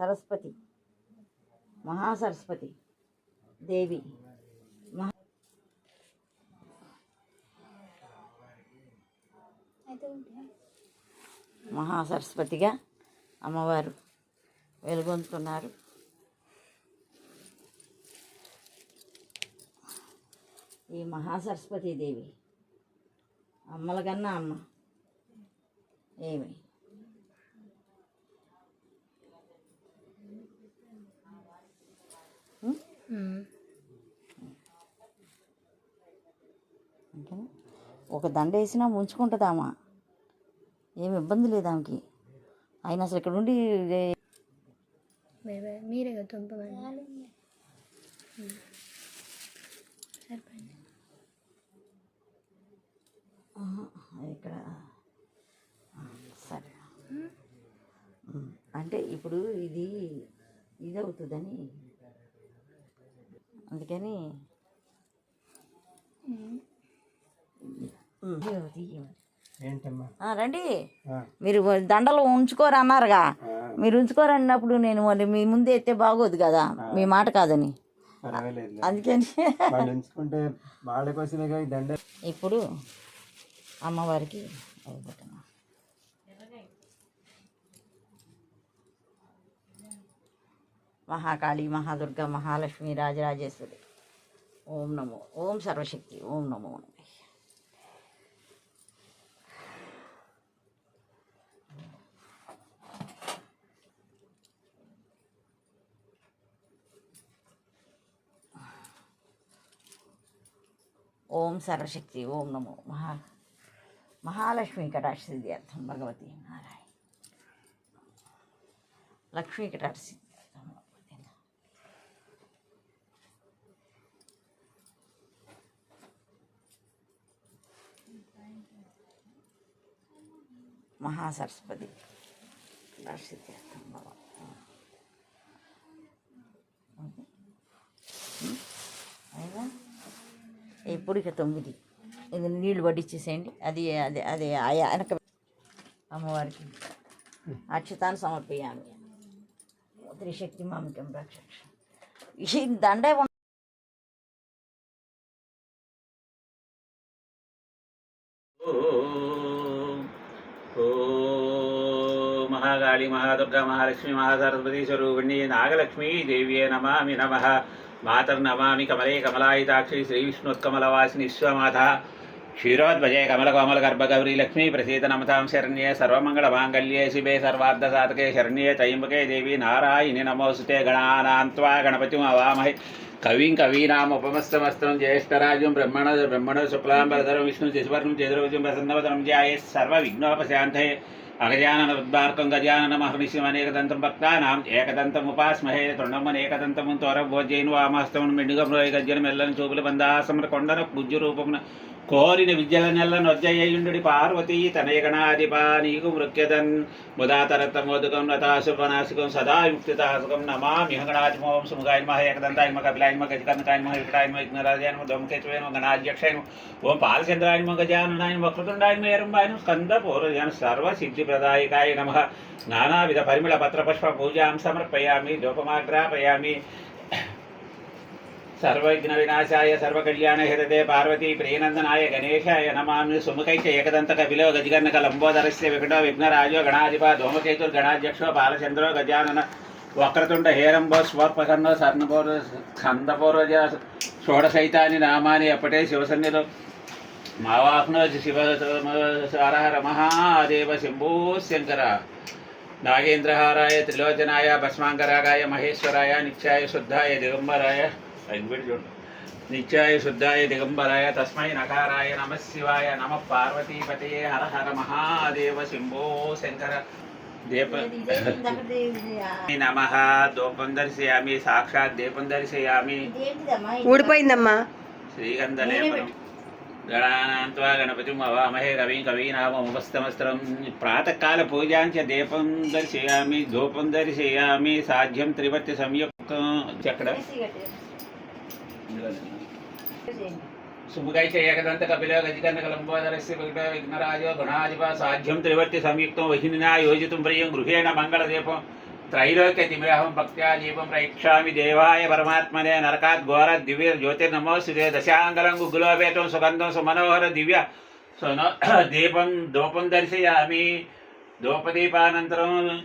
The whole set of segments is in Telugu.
సరస్వతి మహాసరస్వతి దేవి. మహా మహాసరస్వతిగా అమ్మవారు వెలుగొందుతున్నారు. ఈ మహాసరస్వతి దేవి అమ్మల కన్నా అమ్మ. ఏమి? ఒక దండ వేసినా ముంచుకుంటుందామా? ఏమి ఇబ్బంది లేదు ఆమెకి ఆయన అసలు ఇక్కడ ఉండి మీరే ఇక్కడ. సరే. అంటే ఇప్పుడు ఇది ఇది అవుతుందని అందుకని రండి. మీరు దండలు ఉంచుకోరు అన్నారుగా. ఆ, మీరు ఉంచుకోరన్నప్పుడు నేను మరి మీ ముందే ఎత్తే బాగోదు కదా. మీ మాట కాదని. అందుకని ఇప్పుడు అమ్మవారికి మహాకాళి మహాదుర్గ మహాలక్ష్మి రాజరాజేశ్వరి. ఓం నమో ఓం సర్వశక్తి ఓం నమో నమః. ஓம் சரசக்தி ஓம் நமோ மகா மகாலட்சுமி கடாட்சியர்த்தம் பகவதி நாராயண் லக்ஷ்மி கடாட்சி மகா சரஸ்வதி கடாட்சியர்த்தம் பகவதி ఇప్పుడు ఇక తొమ్మిది ఇది నీళ్లు పట్టించేసేయండి అది అది అది ఆ- వెనక అమ్మవారికి అక్షతాన్ని సమర్పయామి త్రిశక్తి మామికం రక్షక్ష ఈ దండే ఉన్న- ఓ మహాకాళి మహాదుర్గా మహాలక్ష్మి మహాసరస్వతి స్వరూపిణి నాగలక్ష్మీ దేవ్యే నమామి నమ మాతర్నమామి కమలే కమలాయితాక్షి శ్రీ విష్ణుత్కమలవాసిని విశ్వమాత. క్షీరోద్భజే కమలకోమల గర్భగౌరీ లక్ష్మీ ప్రసీత నమతాం శరణ్యే సర్వమంగళ మాంగళ్యే శివే సర్వార్థ సాధకే శరణ్యే త్రయంబకే దేవి నారాయణి నమోస్తుతే గణానాన్వా గణపతిం అవామహే. కవిం కవీనాముపమస్తమస్తం జ్యేష్ఠరాజం బ్రహ్మణ బ్రహ్మణ శుక్లాంబరధరం విష్ణు శిశువర్ణం చంద్రభుజం ప్రసన్నవదనం ధ్యాయే సర్వ విఘ్నోపశాంతయే అగజానన ఉద్బార్కం గజానన మహర్నిశం అనేకదంతం భక్తానాం ఏకదంతం ఉపాస్మహే తృణమ్మన్ ఏకదంతము తోర భోజ్యైన వామస్తమును మెండుగం రోయ గజ్జన మెల్లని చూపులు బంధాసమున కొండన పూజ్య రూపమున కోరిన విద్యల నెల్ల నొజ్జయ్యుండు పార్వతీ తనయగణాధిపా నీకు మృక్యదన్ ముదాతరత మోదుకం నతాశుభనాశకం సదా యుక్తితాశకం నమా మిహగణాధిమోం సుముగాయ మహ ఏకదంతాయ మహ కపిలాయ మహ గజకర్ణకాయ మహ వికటాయ మహ విఘ్నరాజాయ మహ దోమకేతువే ఓం పాలచంద్రాయ మహ గజాననాయ వక్రతుండాయ మహ స్కంద పూర్వజన సర్వ సిద్ధి ప్రదాయకాయ నమ. నానావిధ పరిమళ పత్ర పుష్ప పూజాం సమర్పయామి ధూపమాగ్రాపయామి సర్వజ్ఞ వినాశాయ సర్వకళ్యాణ హృదయ పార్వతీ ప్రియనందనాయ గణేశాయ నమామి సుముఖైచ ఏకదంత కపిలో గజగన్నక లంబోదరస్య వికటో విఘ్నరాజో గణాధిప ధూమకేతుర్ గణాధ్యక్షో బాలచంద్రో గజానన వక్రతుండ హేరంబో స్వర్పకర్ణో సర్ణపూర్వ స్కందపౌరజ షోడశైతాని నామాని అప్పటే శివసన్నిలో మావాహ్నో శివ హరహర మహాదేవ శంభూ శంకర నాగేంద్రహారాయ త్రిలోచనాయ భస్మాంగరాగాయ మహేశ్వరాయ నిత్యాయ శుద్ధాయ దిగంబరాయ నిత్యాయ శుద్ధాయ దిగంబరాయ తస్మై నకారాయ నమ శివాయ నమ పార్వతీపతయే హర హర మహాదేవ శంభో శంకర దీప నమ దూపం దర్శయామి సాక్షాత్ దీపం దర్శయామి? ఊడిపోయిందమ్మా. శ్రీగంధలేపనం గణానాంత్వా గణపతిం అవామహే కవీం కవీనామస్తమస్త్రం ప్రాతకాల పూజాంచ దీపం దర్శయామి ధూపం దర్శయామి సాధ్యం త్రివర్తి సంయుక్తం చక్కడ सुबुदायच्या एकदंत कपिल गजिकांत कलंबोदरस्य कल्पय विघ्नराजो गणाजिवा साध्यं त्रिवर्ति संयुक्तं वहिनिना योजितुं प्रियं गृहेण मङ्गलदीपं त्रैलोक्यतिमिरहं भक्त्या देवाय परमात्मने नरका घोर दिव्य दशाङ्गलं गुगुलोपे त्वं सुगन्धं सुमनोहर दिव्य सुन दीपम दोपम दर्शयामि। दोपदीपानन्तरं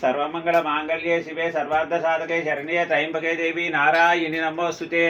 సర్వమంగళ మాంగళ్యే శివే సర్వార్థ సాధకే శరణ్యే త్రయంబకే దేవి నారాయణి నమోస్తుతే.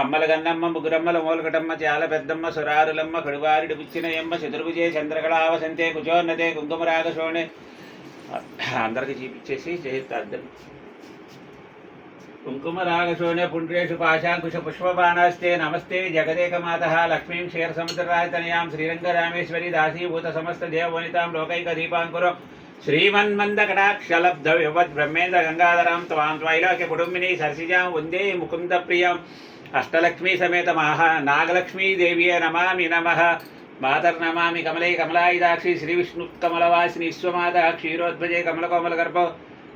అమ్మల గన్నమ్మ ముగ్గురమ్మల మూలకటమ్మ చాల పెద్దమ్మ సురారులమ్మ కడువారిడు పుచ్చినయమ్మ చతుర్భుజే చంద్రకళావసంతే కుజోన్నతే కుంకుమరాగశోణే. అందరికి చూపించేసి చేస్తాం కుంకుమరాగశోణే పుండ్రేషు పాశాంకుశ పుష్పబాణాస్తే నమస్తే జగదేకమాత లక్ష్మీం క్షీరసముద్రరాజతనయాం శ్రీరంగరామేశ్వరి దాసీభూత సమస్త దేవవనితాం లోకైక దీపాంకురం శ్రీమన్మందకటాక్షలబ్ధ వివద్ బ్రహ్మేంద్ర గంగాధరాం త్వాం త్వైలోక్య కుటుంబిని సరసిజాం వందే ముకుంద ప్రియం అష్టలక్ష్మీ సమేత మహా నాగలక్ష్మీ దేవ్యే నమామి నమ మాతర్నమామి కమలే కమలాయుధాక్షి శ్రీ విష్ణుకమలవాసిని విశ్వమాత క్షీరోద్భజే కమలకోమల గర్భ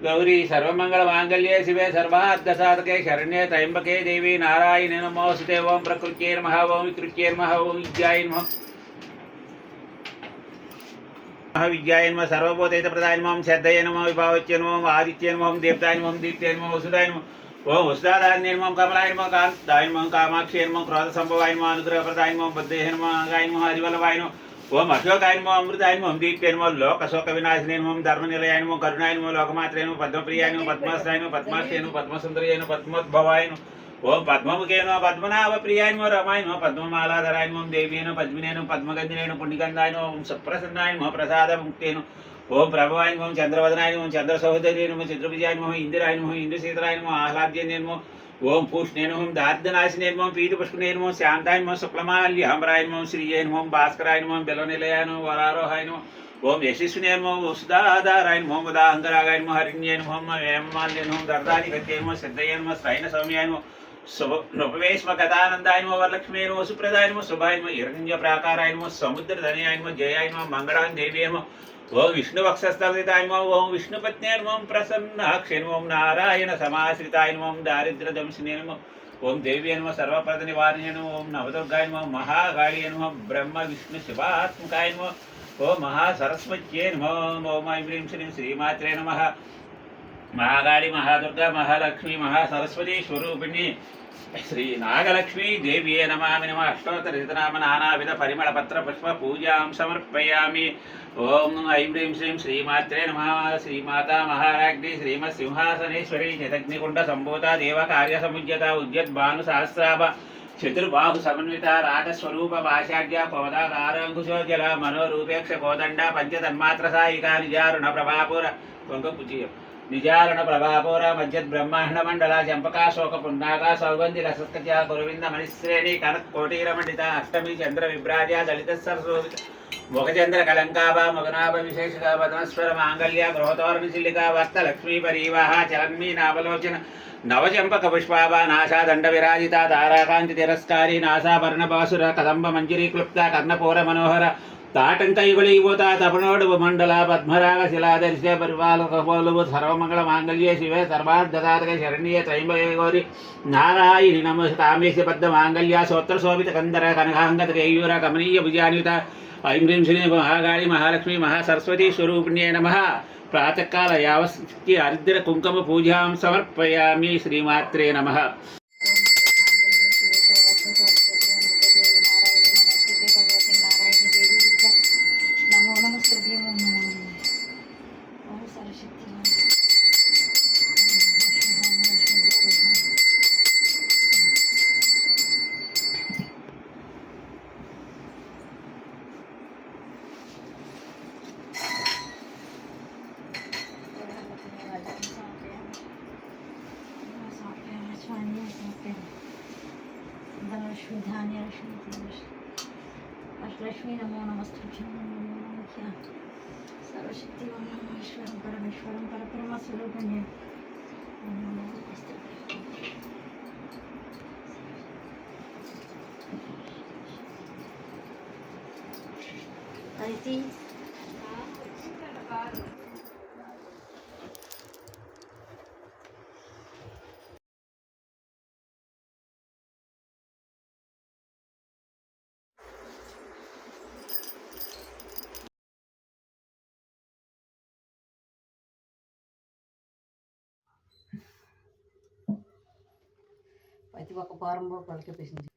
गौरी ಗೌರಿ ಸರ್ವಮಂಗಳ शिवे ಶಿವೆ ಸರ್ವಾರ್ಧಸಾಧಕೆ ಶರಣ್ಯೇ ತ್ರಯಂಬಕೆ देवी ನಾರಾಯಣ ನಮೋಸ್ತೇ ಓಂ ಪ್ರಕೃತ್ಯೇ ನಮಃ ಓಂ ವಿಕೃತ್ಯೇ ನಮಃ ಓಂ विद्याय ನಮಃ विद्याय नम सर्वभूतेत प्रदाय नम श्रद्धय नम विभावच्य नम आदित्य नम देवताय नम दीप्ताय नम वसुदाय नम ओम वसुदादाय नम कमलाय नम कांताय नम कामाक्षी नम क्रोध संभवाय नम अनुग्रह प्रदाय नम बद्धय नम अंगाय नम हरिवल्लभाय नम ఓం అశోకాయనమో అమృతాయనమో అమృతాయ నమో లోక శోక వినాశినే ధర్మ నిలయాయ కరుణాయనమో కరుణాయ నమో లోకమాత్రే నమో పద్మసుందరయను పద్మోద్భవాయను ఓం పద్మముఖేనో పద్మనాభ ప్రియాయనమో రమాయనో పద్మమాలాధరాయనమో దేవేనో పద్మినేను పద్మగంధినేను పుణ్యగంధాయనో ఓం సుప్రసన్నాయనమో ప్రసాద ముక్తేను ఓం ప్రభవాయనమో చంద్రవదనాయనమో చంద్ర సహోదర్యనమో చంద్రవిజయాయనమో ఇందిరాయనమో ఇంద్రశీతరాయనమో ఆహ్లాద్యనేనమో ओम पूष्णे नम दार्दनाशिने नम पीतपुष्णे नम शांताय नम शुक्लमाल्य हमराय नम श्रीय नम भास्कराय नम बेलोनिलय नम वरारोहाय नम ओम यशस्विने नम वसुधाधाराय नम उदाहंगरागाय नम हरिण्य नम हेमाल्य नम दर्दाधिपत्य नम सिद्धय नम श्रैन सौम्याय नम నృపవేశ్వ కథానందాయనమో వరలక్ష్మీనమో సుప్రదాయనమో శుభాయనమో హిరణ్య ప్రాకారాయనమో సముద్ర ధనయాయనమో జయాయనమో మంగళాన్ దేవేమో ఓం విష్ణు వక్షస్థలితాయనమో ఓం విష్ణుపత్నేనమో ప్రసన్నాక్షేనమో నారాయణ సమాశ్రితాయనమో దారిద్ర దంశనేనమో ఓం దేవ్యే నమ సర్వపద నివారిణ్య ఓం నవదుర్గాయనమో మహాగాళి నమో బ్రహ్మ విష్ణు శివాత్మకాయనమో ఓ మహాసరస్వత్యే నమో ఓం ఐం శ్రీం శ్రీమాత్రే నమ మహాగాళి మహాదుర్గ మహాలక్ష్మి మహాసరస్వతి స్వరూపిణి శ్రీ నాగలక్ష్మీ దేవ్యే నమామి నమ. అష్టోత్తర రితనామ నానావిధ పరిమళ పత్ర పుష్ప పూజాం సమర్పయామి. ఓం ఐం హ్రీం శ్రీం శ్రీమాత్రే నమ. శ్రీమాత మహారాజ్ఞి శ్రీమత్ సింహాసనేశ్వరి జతగ్నికుండ సంభూత దేవ కార్య సముజ్యత ఉద్యత్ భాను సహస్రాభ చతుర్బాహు సమన్విత రాగస్వరూప భాషాఢ్య కోదాకారంకుశోజల మనోరూపేక్ష కోదండ పంచతన్మాత్ర సాయిక నిజారుణ ప్రభాపుర కొంగ పుజీయం. నిజారుణ ప్రభాపుర మధ్యద్ బ్రహ్మాండ మండల చంపకాశోక పున్నాక సౌగంధి రసస్కచ గురువింద మణిశ్రేణి కనత్ కోటీర మండిత అష్టమి చంద్ర విభ్రాజ దళిత సరస్వతి ముఖచంద్ర కలంకాభ ముఖనాభ విశేషక పద్మస్వర మాంగళ్య గృహతోరణ చిల్లిక వర్త లక్ష్మీ పరీవాహ చలన్మీ నావలోచన నవచంపక పుష్పాభ నాశాదండ విరాజిత తారాకాంతి తిరస్కారి నాసాభరణ బాసుర కదంబ మంజరీ క్లుప్త కర్ణపూర మనోహర తాటంక యుగళీభూత తపనోడు మండల పద్మరాగ శిలాదర్శ పరిపాల కపోలువు సర్వమంగళ మాంగళ్యే శివే సర్వార్థదాతక శరణ్యే త్రైంబకే గౌరి నారాయణి నమ కామేశ పద్మ మాంగళ్య సోత్ర శోభిత కందర కనకాంగత కేయూర కమనీయ భుజాన్విత ఐం హ్రీం శ్రీ మహాగాళి మహాలక్ష్మి మహాసరస్వతి స్వరూపిణ్యే నమ ప్రాతకాల యావస్తి అరిద్ర కుంకుమ పూజాం సమర్పయామి అష్టలక్ష్మి నమో నమస్తుభ్యం నమో నమః సర్వశక్తి ఈశ్వరం పరమేశ్వరం పరబ్రహ్మ స్వరూపణ్యం నమో నమస్తే అయితే ప్రతి ఒక్క కొడుకు పిసింది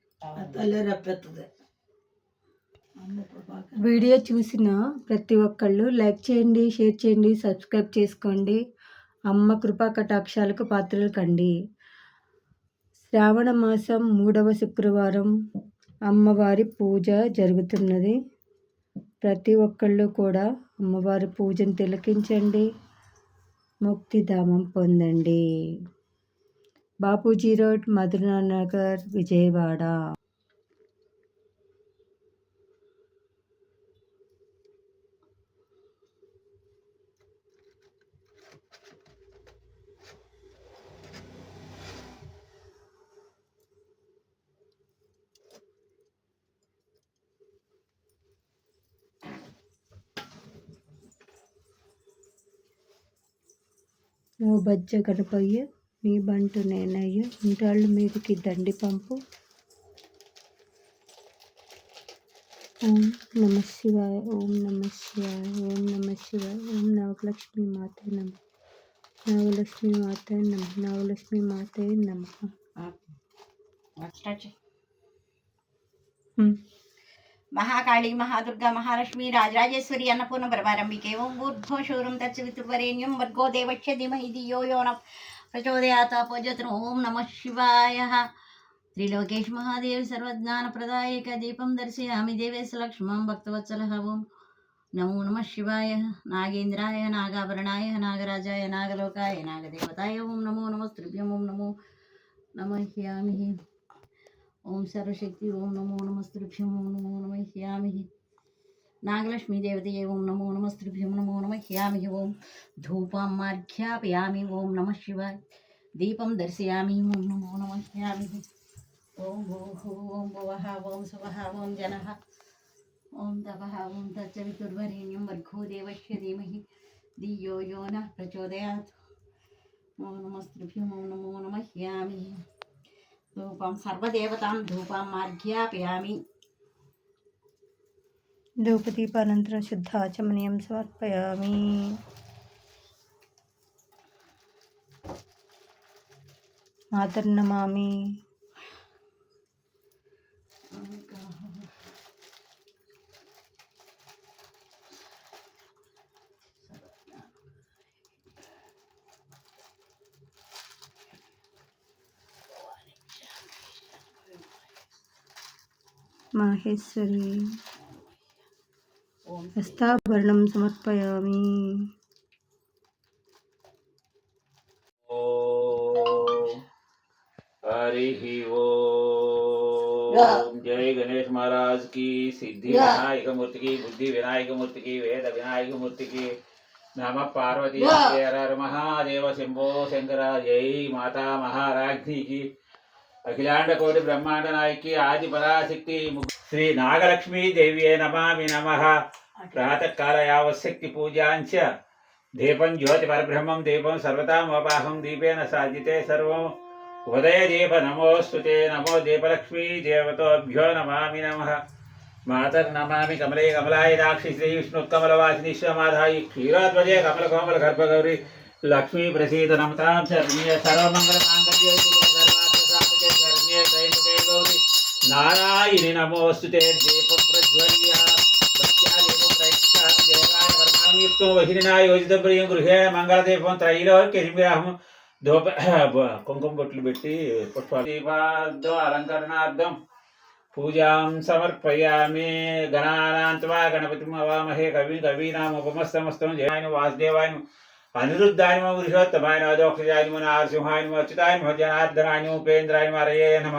వీడియో చూసిన ప్రతి ఒక్కళ్ళు లైక్ చేయండి షేర్ చేయండి సబ్స్క్రైబ్ చేసుకోండి. అమ్మ కృపా కటాక్షాలకు పాత్రలు కండి. శ్రావణ మాసం మూడవ శుక్రవారం అమ్మవారి పూజ జరుగుతున్నది. ప్రతి ఒక్కళ్ళు కూడా అమ్మవారి పూజను తిలకించండి. ముక్తిధామం పొందండి. బాపూజీ రోడ్ మధురా నగర్ విజయవాడ ఓ బజ్జ గణపయ్య నీ బంటు నేనయ్య ఉంటాళ్ళు మీదికి దండి పంపు ఓం నమ శివాయ ఓం నమ శివాయ ఓం నమ శివాయ ఓం నవలక్ష్మి మాత నమ నవలక్ష్మి మాత నమ నవలక్ష్మి మాత నమ స్టార్ట్ చేయి మహాకాళి మహాదుర్గా మహాలక్ష్మి రాజరాజేశ్వరి అన్నపూర్ణ పరమారంభికే ఓం ఊర్ధ్వ శూరం తత్సవితుర్వరేణ్యం వర్గో प्रचोदयात् पूज्यत्र ओं नम शिवाय। त्रिलोकेश महादेव सर्वज्ञानप्रदायक दीपम दर्शयामि देवेश लक्ष्मं भक्तवत्सल ओम नमो नम शिवाय। नागेन्द्राय, नागाभरणाय, नागराजाय, नागलोकाय, नागदेवताय ओं नमो नमस्त्रिभ्यं ओं नमो नमह्यामिः ओं सर्वशक्ति ॐ नमो नमस्त्रिभ्यं ओं नमो नमह्यामिः नागलक्ष्मी देवते ओम नमो नम नमस्त्रिभ्यो नमो नम, ह्यामि ओम धूपं मार्घ्यापयामि ओम नमः शिवाय। दीपम दर्शयामि ओम नमो नम, ह्यामि। ओम भूः ओम भुवः ओम सुवः ओम जनः। ओम तपः ओम तच्च वितुर्वरेण्यं वर्घो देवस्य धीमहि। धियो यो नः प्रचोदयात्। ओम नम नमस्त्रिभ्यो ओम नमो नम, ह्यामि। धूपं, सर्वदेवतां धूपां मार्घ्यापयामि धूपदीपानन्तरं शुद्धाचमनीयं समर्पयामि। मातर्नमामि माहेश्वरी। మాహేశ్వరి ఓం హస్తాభరణం సమర్పయామి ఓం హరి ఓం జై గణేష్ మహారాజ్ కి సిద్ధి వినాయక మూర్తికి బుద్ధి వినాయక మూర్తికి వేద వినాయక మూర్తికి నమ పార్వతీ హర హర మహాదేవ శంభో శంకర జై మాతా మహారాజ్ఞికి అఖిలాండ కోటి బ్రహ్మాండ నాయకి ఆది పరాశక్తి ము- శ్రీ నాగలక్ష్మీ దేవ్యే నమామి నమ प्रातः काल यावशक्ति प्रातःकालयावशक्तिपूजाञ्च दीपं ज्योतिपरब्रह्मं दीपं सर्वतामपाहं दीपेन साजिते सर्व। उदय दीप नमोस्तु ते नमो दीपलक्ष्मी देवतोभ्यो नमामि नमः। मातर्नमामि कमले कमलाय दाक्षि श्रीविष्णुकमलवासिनि श्वमाधायि क्षीराध्वजे कमलकोमलगर्भगौरि लक्ष्मी प्रसीद नमतां शरण्ये सर्वमङ्गलमाङ्गल्ये शरण्ये गौरि। नारायणि नमोऽस्तु ते दीपप्रज्वल्या। వర్మాం యుక్తో వహినా యోజితం ప్రియం గృహేణ మంగళదీపం త్రైలోక్యమిరాహం ధూప కుంకుమ బొట్లు పెట్టి పుష్పాలు దీపార్థం అలంకరణార్థం పూజాం సమర్పయామి గణానాంత్వా గణపతిం అవామహే కవి కవీనాముపమస్తమస్తం జయాయ వాసుదేవాయ అనిరుద్ధాయ నమ పురుషోత్తమాయ నమ దోక్షజాయ నమ నరసింహాయ నమ అచ్యుతాయ నమ జనార్దనాయ నమ ఉపేంద్రాయ నమ హరయే నమ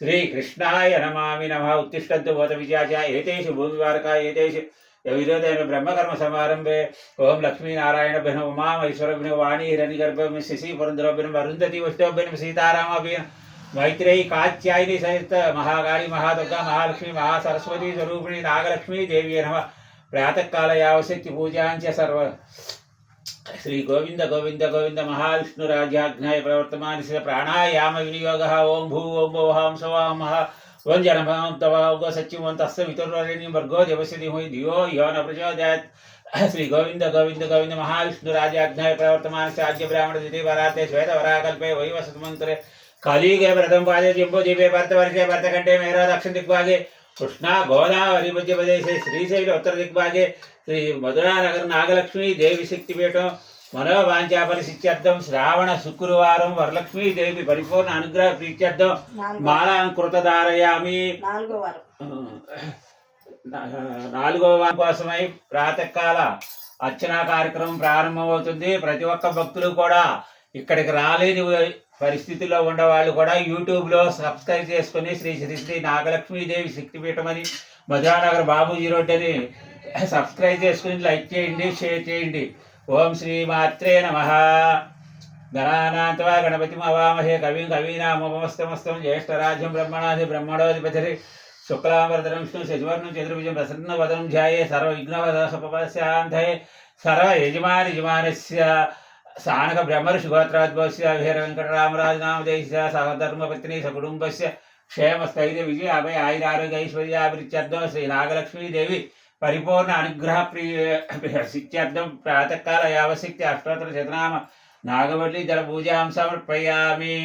శ్రీకృష్ణాయ నమామి నమ ఉత్తిష్టంతు భూత విజయాచ ఏతేషు భూమివారక ఏతేషు विरोधेन ब्रह्मकर्म समारंभे ओम लक्ष्मीनारायण बिन उमा महेश्वरभिन वाणी हिरण्यगर्भम शिशिपुरन्द्रभिन वरुन्धति सीताराम सीतारामभिन मैत्रेयी कात्यायनी सहित महाकाली महादुर्गा महालक्ष्मी महासरस्वती स्वरूपिणी नागलक्ष्मी देवी नम प्रातःकाल यावशक्ति पूजाञ्च सर्व श्री गोविंद गोविंद गोविंद महाविष्णुराज्ञाय प्रवर्तमान प्राणायाम विनियोग ओं भू ओं भो हाँ महा स्वजनपदं तव भर्गो देवस्यति धियो श्री गोविंद गोविंद गोविंद महाविष्णु राजाज्ञाय प्रवर्तमान से राज्य ब्राह्मण द्वितीय वराते श्वेत वराकल्पे वही वसतमंत्रे कलियुगे प्रथम पादे जम्बूदीपे भरतवर्षे भरतखंडे मेरा दक्षिण दिग्भागे। कृष्णा गोदा मध्य प्रदेश श्रीशैल उत्तर दिग्भागे। श्री मधुरा नगर नागलक्ष्मी देवी शक्तिपीठ దిగ్భాగే శ్రీ మధురానగర్ నాగలక్ష్మి దేవి శక్తిపీఠం మనోవాంఛా పరిసిత్యర్థం శ్రావణ శుక్రవారం వరలక్ష్మీ దేవి పరిపూర్ణ అనుగ్రహ ప్రీత్యర్థం మాలాంకృత ధారయామి. నాలుగో వారం. కోసమై ప్రాతకాల అర్చనా కార్యక్రమం ప్రారంభమవుతుంది. ప్రతి ఒక్క భక్తులు కూడా ఇక్కడికి రాలేని పరిస్థితిలో ఉన్న వాళ్ళు కూడా యూట్యూబ్లో సబ్స్క్రైబ్ చేసుకుని శ్రీ శ్రీ శ్రీ నాగలక్ష్మీదేవి శక్తిపీఠం అని మధురానగర్ బాబూజీ రోడ్ అని సబ్స్క్రైబ్ చేసుకుని లైక్ చేయండి షేర్ చేయండి. ఓం శ్రీ మాత్రే నమ. గణానాంతవా గణపతి అవామహే కవిం కవీనామస్తమస్తం జ్యేష్ఠరాజ్యం బ్రహ్మణాధి బ్రహ్మణోధిపతి శుక్లాంబరధరం విష్ణు శశివర్ణం చతుర్భుజం ప్రసన్న వదనం ధ్యాయే సర్వ విఘ్నవదసపశాంతయే సర్వ యజమాని యజమానస్య సానక బ్రహ్మర్షి గోత్రాద్భవస్య వీర వెంకటరామరాజనామదేశ సహధర్మపత్ని సకుటుంబస్య క్షేమస్థైర్య విజయ అభయ ఆయుర ఆరోగ్య ఐశ్వర్యాభివృత్యర్థం శ్రీ నాగలక్ష్మీదేవి పరిపూర్ణ అనుగ్రహ ప్రియ సిత్యర్థం ప్రాతకాల యావశక్తి అష్టోత్తర శతనామ నాగవల్లి జల పూజాం సమర్పయామి